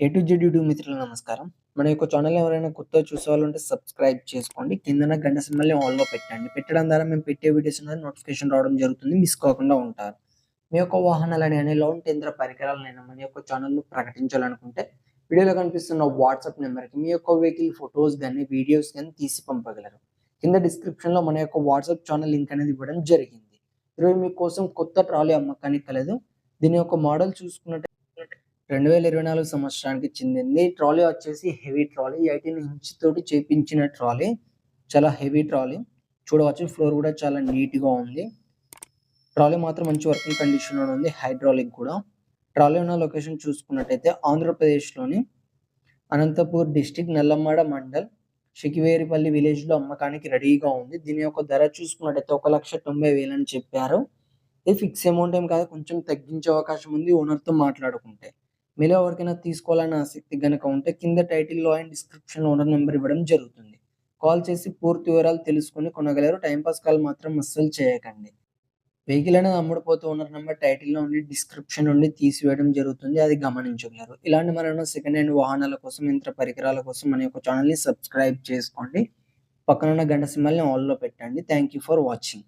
A to Z YouTube మిత్రులకు నమస్కారం. మన యొక్క ఛానల్ ఎవరైనా కొత్త చూసేవాళ్ళుంటే సబ్స్క్రైబ్ చేసుకోండి. కిందన గంట సింబల్‌ని ఆల్‌లో పెట్టండి. పెట్టడం ద్వారా మేము పెట్టే వీడియోస్ అనేది నోటిఫికేషన్ రావడం జరుగుతుంది. మిస్ కాకుండా ఉంటారు. మీ యొక్క వాహనాలని గాని, లోన్ కేంద్ర పరికరాలనైనా మన యొక్క ఛానల్‌లో ప్రకటించాలనుకుంటే వీడియోలో కనిపిస్తున్న వాట్సాప్ నెంబర్‌కి మీ యొక్క వెహికల్ ఫోటోస్ కానీ వీడియోస్ కానీ తీసి పంపగలరు. కింద డిస్క్రిప్షన్‌లో మన యొక్క వాట్సాప్ ఛానల్ లింక్ అనేది ఇవ్వడం జరిగింది. ఈరోజు మీకోసం కొత్త ట్రాలీ అమ్మకానికి కలదు. దీని యొక్క మోడల్ చూసుకున్నట్టు రెండు వేల ఇరవై నాలుగు సంవత్సరానికి చెందింది. ట్రాలీ వచ్చేసి హెవీ ట్రాలీ 18 ఇంచ్ తోటి చేపించిన ట్రాలీ. చాలా హెవీ ట్రాలీ. చూడవచ్చు ఫ్లోర్ కూడా చాలా నీట్‌గా ఉంది. ట్రాలీ మాత్రం మంచి వర్కింగ్ కండిషన్లో ఉంది. హైడ్రాలిక్ కూడా. ట్రాలీ ఉన్న లొకేషన్ చూసుకున్నట్టయితే ఆంధ్రప్రదేశ్‌లోని అనంతపూర్ డిస్టిక్ నల్లమడ మండల్ షికివేరిపల్లి విలేజ్‌లో అమ్మకానికి రెడీగా ఉంది. దీని యొక్క ధర చూసుకున్నట్టయితే 1,90,000 అని చెప్పారు. ఇది ఫిక్స్ అమౌంట్ ఏం కాదు. కొంచెం తగ్గించే అవకాశం ఉంది ఓనర్‌తో మాట్లాడుకుంటే. మీలో ఎవరికైనా తీసుకోవాలని ఆసక్తి గనక ఉంటే కింద టైటిల్‌లో అండ్ డిస్క్రిప్షన్‌లో ఓనర్ నెంబర్ ఇవ్వడం జరుగుతుంది. కాల్ చేసి పూర్తి వివరాలు తెలుసుకొని కొనగలరు. టైంపాస్ పాస్ కాల్ మాత్రం అస్సలు చేయకండి. వెహికల్ అనేది అమ్ముడుపోతే ఓనర్ నెంబర్ టైటిల్‌లో ఉండి డిస్క్రిప్షన్ నుండి తీసివేయడం జరుగుతుంది. అది గమనించగలరు. ఇలాంటి మరెన్నో సెకండ్ హ్యాండ్ వాహనాల కోసం, యంత్ర పరికరాల కోసం మన యొక్క ఛానల్‌ని సబ్స్క్రైబ్ చేసుకోండి. పక్కనున్న గంట సింబల్‌ని ఆల్‌లో పెట్టండి. Thank you for watching.